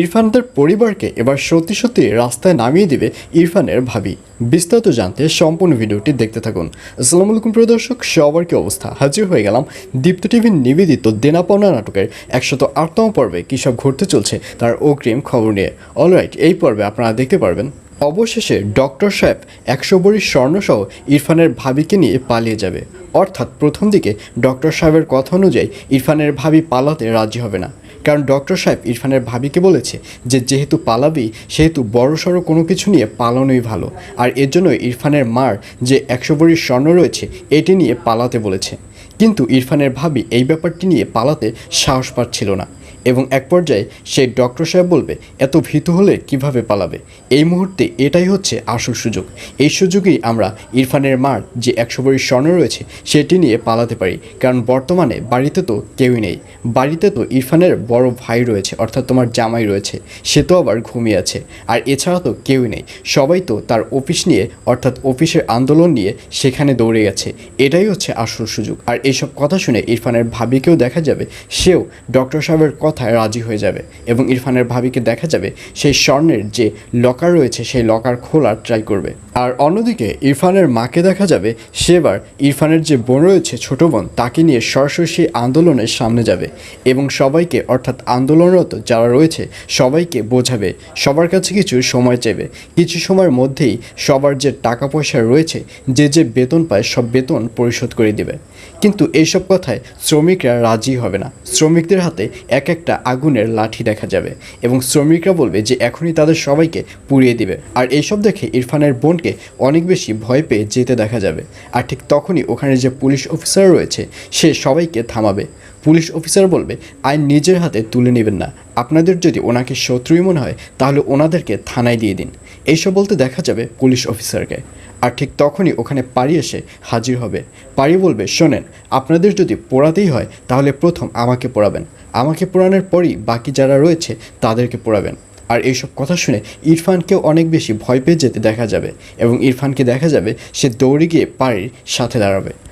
ইরফানদের পরিবারকে এবার সত্যি সত্যি রাস্তায় নামিয়ে দিবে ইরফানের ভাবি। বিস্তারিত জানতে সম্পূর্ণ ভিডিওটি দেখতে থাকুন। আসসালামু আলাইকুম, প্রিয় দর্শক। সবার কি অবস্থা? হাজির হয়ে গেলাম দীপ্ত টিভির নিবেদিত দেনাপনা নাটকের একশত আটতম পর্বে। কী সব ঘটতে চলছে তার অগ্রিম খবর নিয়ে। অলরাইট এই পর্বে আপনারা দেখতে পারবেন, অবশেষে ডক্টর সাহেব একশো বড়ি স্বর্ণসহ ইরফানের ভাবিকে নিয়ে পালিয়ে যাবে। অর্থাৎ প্রথম দিকে ডক্টর সাহেবের কথা অনুযায়ী ইরফানের ভাবি পালাতে রাজি হবে না। কারণ ডক্টর সাহেব ইরফানের ভাবিকে বলেছে যে যেহেতু পালাবি, সেহেতু বড় সড়ো কোনো কিছু নিয়ে পালানোই ভালো। আর এর জন্য ইরফানের মার যে একশো বড়ির স্বর্ণ রয়েছে, এটি নিয়ে পালাতে বলেছে। কিন্তু ইরফানের ভাবি এই ব্যাপারটি নিয়ে পালাতে সাহস পাচ্ছিল না। এবং এক পর্যায়ে সেই ডক্টর সাহেব বলবে, এত ভীত হলে কীভাবে পালাবে? এই মুহূর্তে এটাই হচ্ছে আসল সুযোগ। এই সুযোগেই আমরা ইরফানের মার যে একশো বড়ি স্বর্ণ রয়েছে, সেটি নিয়ে পালাতে পারি। কারণ বর্তমানে বাড়িতে তো কেউই নেই। বাড়িতে তো ইরফানের বড় ভাই রয়েছে, অর্থাৎ তোমার জামাই রয়েছে। সে তো আবার ঘুমিয়ে আছে। আর এছাড়া তো কেউই নেই। সবাই তো তার অফিস নিয়ে, অর্থাৎ অফিসের আন্দোলন নিয়ে সেখানে দৌড়ে গেছে। এটাই হচ্ছে আসল সুযোগ। আর এইসব কথা শুনে ইরফানের ভাবিকেও দেখা যাবে, সেও ডক্টর সাহেবের কথায় রাজি হয়ে যাবে এবং ইরফানের ভাবিকে দেখা যাবে সেই স্বর্ণের যে লকার রয়েছে সেই লকার খোলার ট্রাই করবে। আর অন্যদিকে ইরফানের মাকে দেখা যাবে, সেবার ইরফানের যে বোন রয়েছে, ছোট বোন, তাকে নিয়ে সরাসরি সেই আন্দোলনের সামনে যাবে এবং সবাইকে, অর্থাৎ আন্দোলনরত যারা রয়েছে, সবাইকে বোঝাবে, সবার কাছে কিছু সময় চাইবে। কিছু সময়ের মধ্যেই সবার যে টাকা পয়সা রয়েছে, যে যে বেতন পায়, সব বেতন পরিশোধ করে দিবে। কিন্তু এইসব কথায় শ্রমিকরা রাজি হবে না। শ্রমিকদের হাতে এক এক একটা আগুনের লাঠি দেখা যাবে এবং শ্রমিকরা বলবে যে এখনই তাদের সবাইকে পুড়িয়ে দিবে। আর এইসব দেখে ইরফানের বোনকে অনেক বেশি ভয় পেয়ে যেতে দেখা যাবে। আর ঠিক তখনই ওখানে যে পুলিশ অফিসার রয়েছে, সে সবাইকে থামাবে। পুলিশ অফিসার বলবে, আইন নিজের হাতে তুলে নেবেন না। আপনাদের যদি ওনাকে শত্রুই মনে হয়, তাহলে ওনাদেরকে থানায় দিয়ে দিন। এইসব বলতে দেখা যাবে পুলিশ অফিসারকে। আর ঠিক তখনই ওখানে পাড়ি এসে হাজির হবে। পাড়ি বলবে, শোনেন, আপনাদের যদি পোড়াতেই হয়, তাহলে প্রথম আমাকে পোড়াবেন। আমাকে পোড়ানোর পরই বাকি যারা রয়েছে, তাদেরকে পোড়াবেন। আর এইসব কথা শুনে ইরফানকেও অনেক বেশি ভয় পেয়ে যেতে দেখা যাবে এবং ইরফানকে দেখা যাবে সে দৌড়ে গিয়ে পাড়ির সাথে দাঁড়াবে।